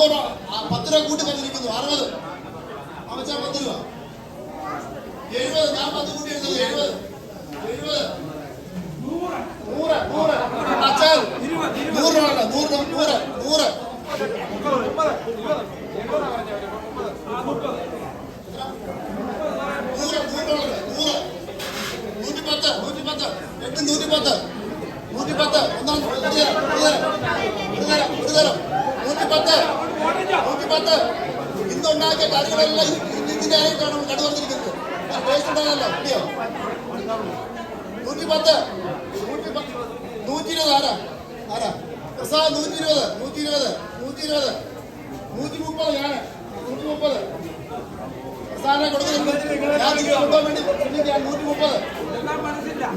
അമ്പത് പത്ത് രൂപ കൂട്ടി തന്നിരിക്കുന്നു അറുപത്. അമ്മച്ചാ പത്ത് രൂപ. എഴുപത്. ഞാൻ പത്ത് കൂട്ടി എടുത്തത് എഴുപത്. എഴുപത്. നൂറ്. നൂറ്. അച്ഛാ നൂറ് രൂപ നൂറ് നൂറ് നൂറ്. നൂറ്റിപ്പത്ത് നൂറ്റിപ്പത്ത്. എട്ട് നൂറ്റിപ്പത്ത്. നൂറ്റിപ്പത്ത്. ഒന്നാം. പത്ത് ഇന്നുണ്ടാക്കിയ കറികളെല്ലാം ഇത് ഇതിന്റെ ആയിട്ടാണ് നമ്മൾ കടു വന്നിരിക്കുന്നത്. ടേസ്റ്റ് ഉണ്ടാകല്ലോ ഇല്ലയോ? നൂറ്റി പത്ത് നൂറ്റി നൂറ്റി ഇരുപത് ആരാ? ആരാ? പ്രസാദ് നൂറ്റി ഇരുപത് നൂറ്റി ഇരുപത് നൂറ്റി ഇരുപത് നൂറ്റി മുപ്പത് ഞാൻ ഞാൻ വേണ്ടി ശ്രമിക്കാം നൂറ്റി മുപ്പത്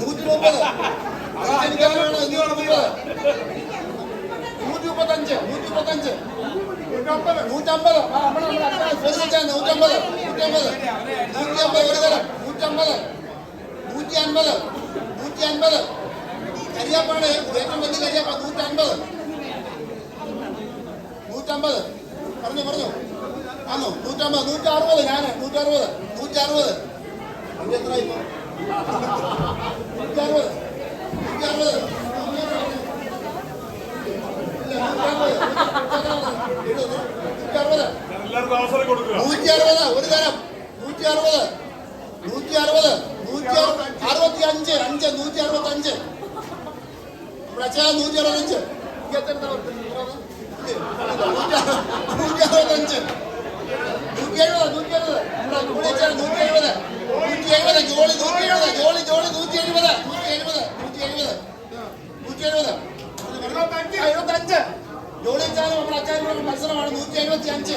നൂറ്റി മുപ്പത് നൂറ്റി മുപ്പത് നൂറ്റമ്പത് നൂറ്റമ്പത്. നൂറ്റമ്പത് നൂറ്റി അമ്പത് ഒരു തരം. നൂറ്റമ്പത്. നൂറ്റി അൻപത് നൂറ്റി നൂറ്റമ്പത്. നൂറ്റമ്പത് നൂറ്ററുപത് നൂറ്ററുപത് ഇത് എത്ര ഇപ്പൊ നൂറ്ററുപത്. നൂറ്ററുപത്. കൊടുക്കുക നൂറ്റി അറുപത്. ഒരു തരം. നൂറ്റി അറുപത്. നൂറ്റി അറുപത് നൂറ്റി അറുപത്തി അഞ്ച് അഞ്ച് നൂറ്റി അറുപത്തി അഞ്ച് നമ്മുടെ അച്ഛാ നൂറ്റി അറുപത്തഞ്ച്. നൂറ്റി അറുപത്തഞ്ച് നൂറ്റി എഴുപത് നൂറ്റി എഴുപത് നമ്മുടെ അച്ഛാ നൂറ്റി എഴുപത് നൂറ്റി ജോളി ജോളി ജോളി നൂറ്റി എഴുപത് നൂറ്റി എഴുപത് നൂറ്റി എഴുപത് നൂറ്റി എഴുപത് എഴുപത്തഞ്ച് ജോളി അച്ഛാനും നമ്മുടെ അച്ഛനും മത്സരമാണ് നൂറ്റി എഴുപത്തി അഞ്ച്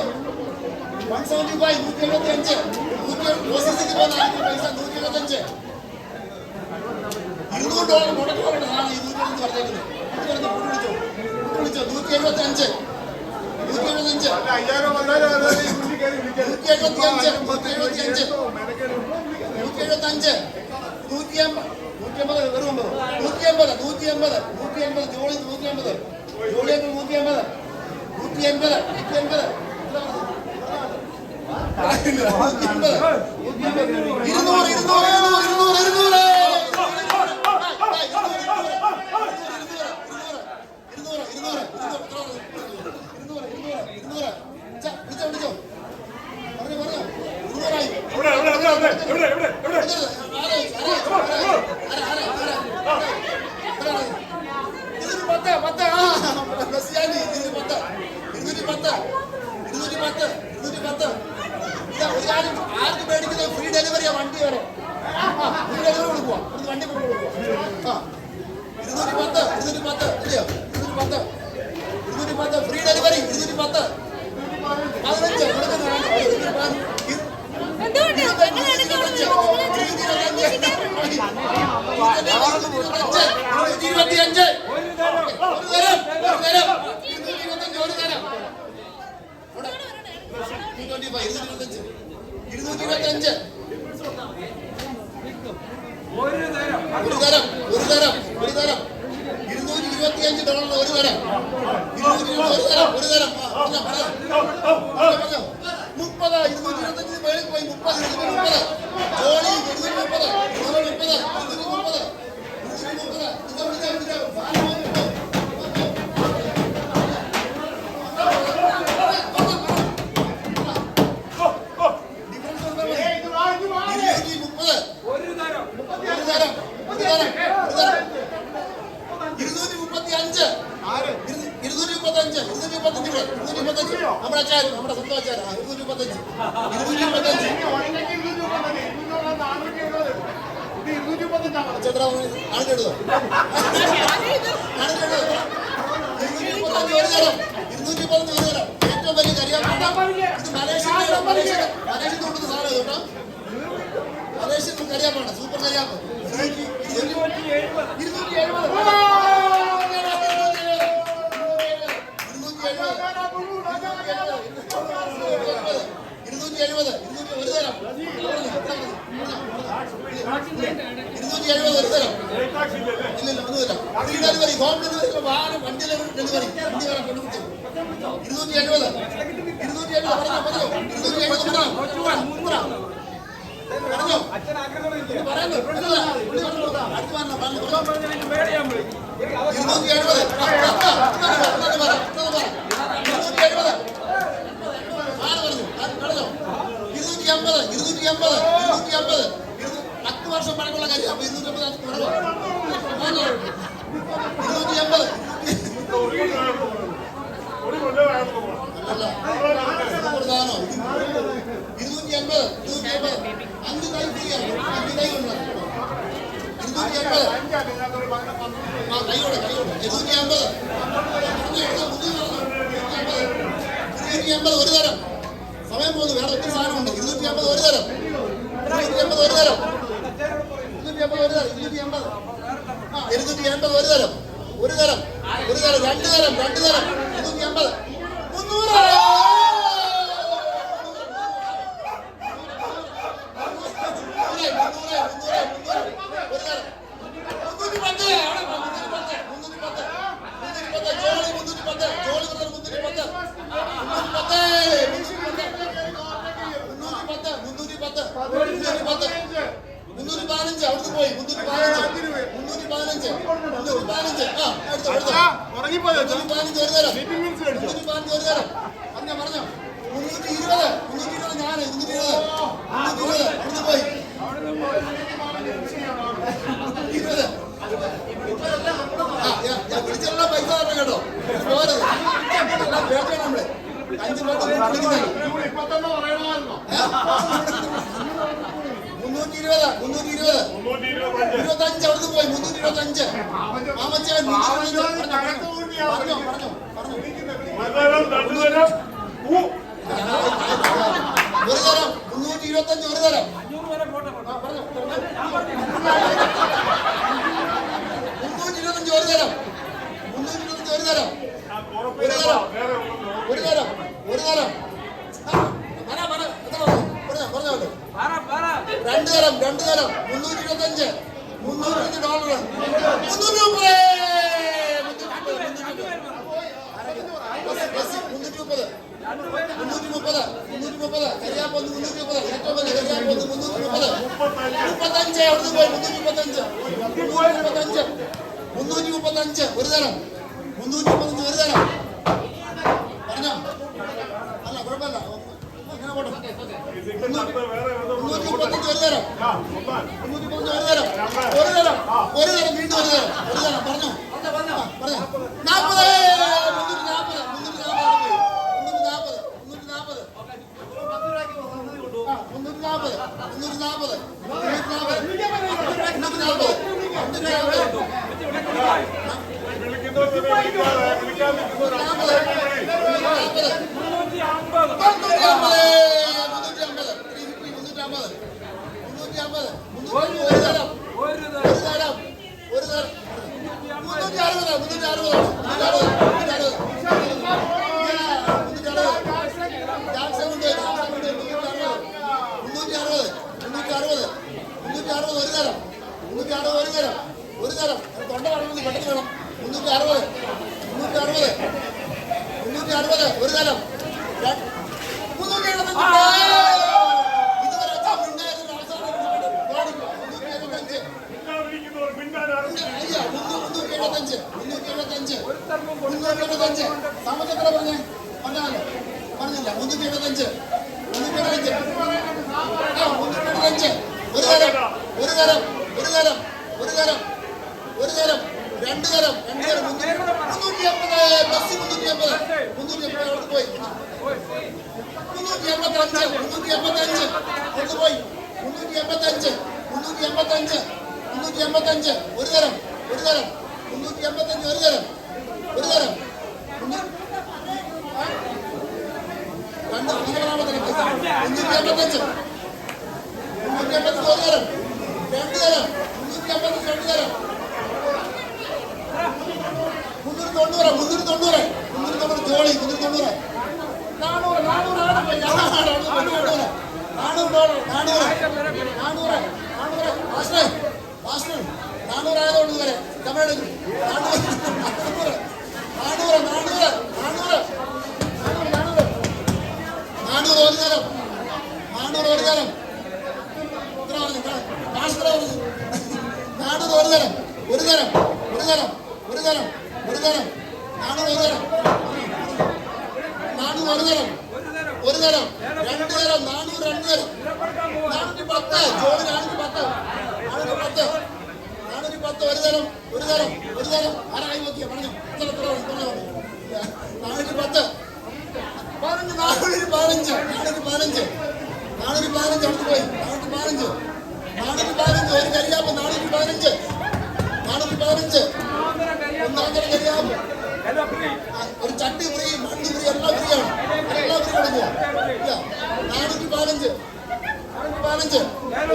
വൺ സെവന്റി ഫൈവ് നൂറ്റി എഴുപത്തി അഞ്ച് നൂറ്റി പ്രോസസ്സിംഗ് പോകുന്ന പൈസ നൂറ്റി എഴുപത്തി അഞ്ച് ഇരുന്നൂറ് ഡോളർ മുടക്കി ഈ നൂറ്റി എഴുപത്തി പറഞ്ഞേക്കുന്നത്. ഇത് പറഞ്ഞ് വിളിച്ചോ. വിളിച്ചോ. നൂറ്റി എഴുപത്തി അഞ്ച് നൂറ്റി എഴുപത്തി അഞ്ച് അയ്യായിരം വന്നാലും വീട്ടിൽ കയറി വിളിക്കാൻ നൂറ്റി എഴുപത്തി അഞ്ച് നൂറ്റി എഴുപത്തി അഞ്ച് നൂറ്റി എഴുപത്തി അഞ്ച് നൂറ്റി അമ്പത് നൂറ്റി അമ്പത് വെറും അമ്പത് നൂറ്റി അമ്പത് നൂറ്റി അമ്പത് നൂറ്റി അമ്പത് ജോളി നൂറ്റി അമ്പത് യൂണിയൻ നൂറ്റി എൺപത് നൂറ്റി എൺപത് നൂറ്റി എൺപത് ഇരുന്നൂറ് ഇരുന്നൂറ് ഇരുന്നൂറ് ഇരുന്നൂറ്. ഇവിടെ ഇവിടെ ഇവിടെ ഇവിടെ ഇവിടെ ഇവിടെ. ഇരുപത്തിയഞ്ച് ഒരു തരം ഒരു തരം ഇരുന്നൂറ്റി ഒരു തരം ഇരുന്നൂറ്റി ഇരുപത്തഞ്ച് ഒരു തരം ഒരു തരം ഒരു തരം ഇരുപത്തിയഞ്ച് ഡോളർ ഒരു തരം ഇരുന്നൂറ്റി ഒരു തരം ഒരു തരം. മുപ്പത് മുപ്പത് മുപ്പത് മുപ്പത് മുപ്പത്. സൂപ്പർ കറിയാപ്പ് ഇരുന്നൂറ്റി എഴുപത് ഇരുന്നൂറ്റി എഴുപത്. ഒരു തരം ഇരുന്നൂറ്റി എഴുപത് ഒരു തരം ഇല്ലല്ലേ ഇല്ലില്ല ഒന്നുമില്ല ഫ്രീ ഡെലിവറി ഹോം ഡെലിവറി വാഹനം വണ്ടി ഡെലിവറി വണ്ടി വരെ കൊണ്ടുപോയി ഇരുന്നൂറ്റി എഴുപത് ഇരുന്നൂറ്റി എഴുപത് പറഞ്ഞോ പറഞ്ഞോ ഇരുന്നൂറ്റി എഴുപത് പറഞ്ഞോ പറഞ്ഞോ പറയുന്നു. ഇരുന്നൂറ്റി എഴുപത് ഇരുന്നൂറ്റി എഴുപത് ആര് പറഞ്ഞു ആര് പറഞ്ഞോ ഇരുന്നൂറ്റി അമ്പത് ഇരുന്നൂറ്റി അമ്പത് ഇരുന്നൂറ്റി അമ്പത് പത്ത് വർഷം പഴക്കമുള്ള കാര്യം അപ്പൊ ഇരുന്നൂറ്റി അമ്പത് ഇരുന്നൂറ്റി അമ്പത് ഇരുന്നൂറ്റി അമ്പത് ഇരുന്നൂറ്റി അമ്പത് അഞ്ച് തൈ അഞ്ച് തൈ ഉണ്ട്. ഇരുന്നൂറ്റി അമ്പത് ആ കൈയോടെ കൈയോടെ ഇരുന്നൂറ്റി അമ്പത് ഇരുന്നൂറ്റി അമ്പത് ഒരു തരം. സമയം പോകുന്നു. വേറെ ഒത്തിരി സാധനമുണ്ട്. ഇരുന്നൂറ്റി അമ്പത് ഒരു തരം. ഇരുന്നൂറ്റി അമ്പത് ഒരു തരം. ഇരുന്നൂറ്റി അമ്പത് ഒരു തരം. ഇരുന്നൂറ്റി ഒരു തരം. ഒരു തരം. ഒരു തരം. രണ്ട് തരം. രണ്ട് തരം. ഇരുന്നൂറ്റി അമ്പത് മുന്നൂറ്, മുന്നൂറ്, മുന്നൂറ്, മുന്നൂറ്. ഒരു തരം. മുന്നൂറ്റി പത്ത്. അവിടെ പോ, മുന്നൂറ്റി പത്ത്, മുന്നൂറ്റി പത്ത്. മുന്നൂറ്റി പത്ത്. ജോളി മുന്നൂറ്റി പത്ത്. ജോളി ബ്രദർ മുന്നൂറ്റി പത്ത്. മുന്നൂറ്റി പത്ത്. മുന്നൂറ്റി പത്ത്. മുന്നൂറ്റി പത്ത്. മുന്നൂറ്റി പത്ത്. മുന്നൂറ്റി പതിനഞ്ച് അവിടുന്ന് പോയി മുന്നൂറ്റി പതിനഞ്ച് മുന്നൂറ്റി പതിനഞ്ച് മുന്നൂറ്റി പതിനഞ്ച് ആ എടുത്തോ എടുത്തോ ഉറങ്ങിപ്പോയോ മുന്നൂറ്റി പതിനഞ്ച് ഒരു തരം മീറ്റിംഗ് മീൻസ് അടിച്ചോ മുന്നൂറ്റി പതിനഞ്ച് ഒരു തരം പറഞ്ഞോ പറഞ്ഞോ? മുന്നൂറ്റി ഇരുപത്. മുന്നൂറ്റി ഇരുപത് ഞാൻ മുന്നൂറ്റി ഇരുപത്. മുന്നൂറ്റി ഇരുപത്. അവിടുന്ന് പോയി. ഇരുപത്. ഞാൻ വിളിച്ചിട്ടുള്ള പൈസ തരണം കേട്ടോ. പോരത് കേൾക്കണം നമ്മൾ. അഞ്ച് തന്നെ പറയണമായിരുന്നോ? മുന്നൂറ്റി ഇരുപത് മുന്നൂറ്റി ഇരുപത് ഇരുപത്തഞ്ച് ഇരുപത്തഞ്ച് അവിടുന്ന് പോയി മുന്നൂറ്റി ഇരുപത്തഞ്ച് മാമച്ചാൻ മുന്നൂറ്റി പറഞ്ഞോ പറഞ്ഞോ. പറഞ്ഞോ ഒരു തരം ഊ ഒരു തരം. മുന്നൂറ്റി ഇരുപത്തഞ്ച് ഒരു തരം ആ, പറഞ്ഞോ, പറഞ്ഞോ. മുന്നൂറ്റി ഇരുപത്തഞ്ച് ഒരു തരം. ഒരു തരം. ഞാൻ ഉറപ്പില്ല വേറെ ഒന്നും ഒരു തരം ഒരു തരം. ആ, പറ പറ പറഞ്ഞോ പറഞ്ഞോട്ട് രണ്ട് തരം രണ്ട് തരം. മുന്നൂറ്റി ഇരുപത്തഞ്ച് മുന്നൂറ്റി ഇരുപത്തഞ്ച് ഡോളർ മുന്നൂറ്റി മുപ്പത്. മുന്നൂറ്റി മുപ്പത് മുന്നൂറ്റി മുപ്പത്. മുന്നൂറ്റി മുപ്പത്. കരിയാപ്പൊന്ന് മുന്നൂറ്റി മുപ്പത്. ഏറ്റവും വലിയ കരിയാപ്പൊന്ന് മുന്നൂറ്റി മുപ്പത്. മുപ്പത്തഞ്ച് അവിടുന്ന് പോയി മുന്നൂറ്റി മുപ്പത്തഞ്ച്. മുന്നൂറ്റി മുപ്പത്തഞ്ച്. മുന്നൂറ്റി മുപ്പത്തഞ്ച് ഒരു തരം. മുന്നൂറ്റി മുപ്പത്തഞ്ച് ഒരു തരം. പറഞ്ഞോ? അല്ല കുഴപ്പമില്ല. മുന്നൂറ്റി മുപ്പത്തഞ്ച് ഒരു തരം മുന്നൂറ്റി മുപ്പത്തഞ്ച് ഒരു തരം ഒരു തരം ഒരു തരം വീണ്ടും ഒരു തരം ഒരു തരം പറഞ്ഞു? പറഞ്ഞോ നാൽപ്പത്. മുന്നൂറ്റി നാൽപ്പത് മുന്നൂറ്റി നാൽപ്പത് മുന്നൂറ്റി നാൽപ്പത് മുന്നൂറ്റി നാൽപ്പത് മുന്നൂറ്റി നാൽപ്പത് മുന്നൂറ്റി നാൽപ്പത് മുന്നൂറ്റി നാൽപ്പത് മുന്നൂറ്റി നാൽപ്പത് മുന്നൂറ്റി നാൽപ്പത് ഒരു തരം ഒരു തരം ഒരു തരം തൊണ്ട പറയണമെന്ന് പെട്ടെന്ന് വേണം മുന്നൂറ്റി അറുപത് മുന്നൂറ്റി അറുപത് മുന്നൂറ്റി അറുപത് ഒരു തരം മുന്നൂറ്റി എഴുപത്തഞ്ച് എഴുപത്തഞ്ച് സാമ്പത്തിക പറഞ്ഞേ പറഞ്ഞാലോ? പറഞ്ഞില്ല. മുന്നൂറ്റി എഴുപത്തഞ്ച് മുന്നൂറ്റി എഴുപത്തഞ്ച് ആ, മുന്നൂറ്റി എഴുപത്തഞ്ച് ഒരു തരം ഒരു തരം ഒരു തരം ഒരു തരം ഒരു തരം രണ്ട് തരം രണ്ട് തരം മുന്നൂറ്റി അമ്പത് ബസ് മുന്നൂറ്റി അമ്പത് മുന്നൂറ്റി അമ്പത് അവിടെ പോയി. മുന്നൂറ്റി എൺപത്തഞ്ച് മുന്നൂറ്റി എൺപത്തഞ്ച് അവിടെ പോയി. മുന്നൂറ്റി മുന്നൂറ്റി എൺപത്തഞ്ച് മുന്നൂറ്റി മുന്നൂറ്റി എൺപത്തഞ്ച് രണ്ട് തരം മുന്നൂറ്റി തൊണ്ണൂറ് മുന്നൂറ്റി തൊണ്ണൂറ് മുന്നൂറ്റി തൊണ്ണൂറ് ജോളി മുന്നൂറ്റി തൊണ്ണൂറ് നാനൂറ് നാനൂറ് ആണ് പോയി. നാനൂറ് ആണ് പോയി. നാനൂറ് നാനൂറ് ഒരു തരം ഒരു തരം രണ്ട് തരം നാനൂറ് രണ്ട് തരം നാനൂറ്റി പത്ത്. ജോലി നാനൂറ്റി പത്ത്. നാനൂറ്റി പത്ത്. നാനൂറ്റി പത്ത്. ഒരു തരം ഒരു തരം ഒരു തരം ആരായി നോക്കിയ? പറഞ്ഞു. എത്ര എത്ര നാനൂറ്റി പത്ത്. പതിനഞ്ച് നാനൂറ്റി പതിനഞ്ച്. നാനൂറ്റി പതിനഞ്ച്. നാനൂറ്റി പതിനഞ്ച് അടുത്ത് പോയി. നാനൂറ്റി പതിനഞ്ച്. നാനൂറ്റി പതിനഞ്ച്. ഒരു കരിയാപ്പ്. നാനൂറ്റി പതിനഞ്ച്. നാനൂറ്റി പതിനഞ്ച്. ഒരു ചട്ടി ഫ്രീ മണ്ണ് ഫ്രീ എല്ലാം ഫ്രീ ആണ്. എല്ലാം ഫ്രീ കൊടുക്കുക നാനൂറ്റി പതിനഞ്ച്. നാനൂറ്റി പതിനഞ്ച്.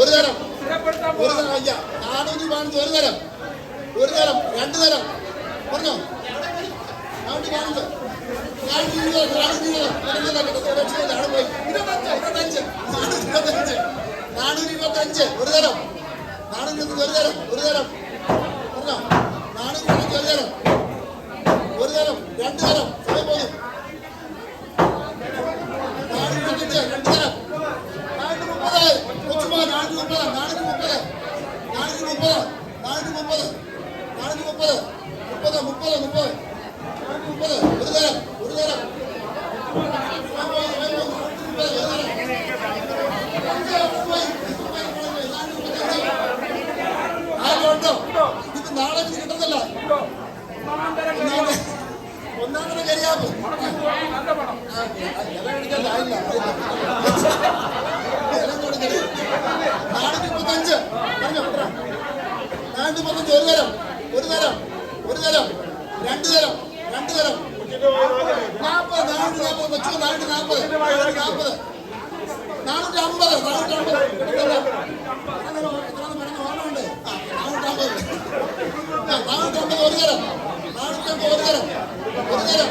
ഒരു തരം. ഒരു തരം അയ്യ നാനൂറ്റി പതിനഞ്ച് ഒരു തരം. ഒരു തരം രണ്ട് തരം. പറഞ്ഞോ? നാനൂറ്റി പതിനഞ്ച്. നാനൂറ്റി ഇരുപത് നാനൂറ്റി ഇരുപത്. ലക്ഷത്തിൽ പോയി. ഇരുപത്തഞ്ച് ഇരുപത്തഞ്ച്. നാനൂറ്റി ഇരുപത്തഞ്ച്. നാനൂറ്റി ഇരുപത്തഞ്ച്. ഒരു തരം. നാനൂറ്റി ഒരു തരം. ഒരു തരം. പറഞ്ഞോ? തരം. ഒരു തരം രണ്ട് തരം. സമയം പോയി രണ്ട് തരം. നാനൂറ്റി മുപ്പത് കൊച്ചുമോ നാനൂറ്റി മുപ്പത് നാനൂറ്റി മുപ്പത്. നാനൂറ്റി ഒരു തരം ഒരു തരം സമയം പോയി, സമയം പോയി. നാനൂറ്റി മുപ്പത്, ഒരു തരം. അഞ്ച്, പോയി. നാനൂറ്റി മുപ്പത്തഞ്ച്. ആരും ഉണ്ടോ ഇത് നാളെ ഇത് കിട്ടുന്നില്ല ഒന്നാമത് ഒന്നാമത് കരിയാപ്പ് ആ, ഇല പിടിക്കാൻ ആയില്ല. ഇല കൊടുക്കൽ. നാനൂറ്റി മുപ്പത്തഞ്ച് പറഞ്ഞോ എത്ര? നാനൂറ്റി മുപ്പത്തഞ്ച് ഒരു തരം ഒരു തരം ഒരു തരം രണ്ട് തരം രണ്ട് തരം നാൽപ്പത് നാനൂറ്റി നാൽപ്പത് വെച്ചു നാനൂറ്റി നാൽപ്പത് നാൽപ്പത് നാനൂറ്റി അമ്പത് നാനൂറ്റി നാനൂറ്റി ആ, നാനൂറ്റി രാഷ്ട്രീയം ഒരു തരം ഒരു തരം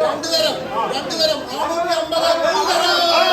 രണ്ടു തരം. രണ്ടു തരം. നാനൂറ്റി അമ്പത് മൂന്ന്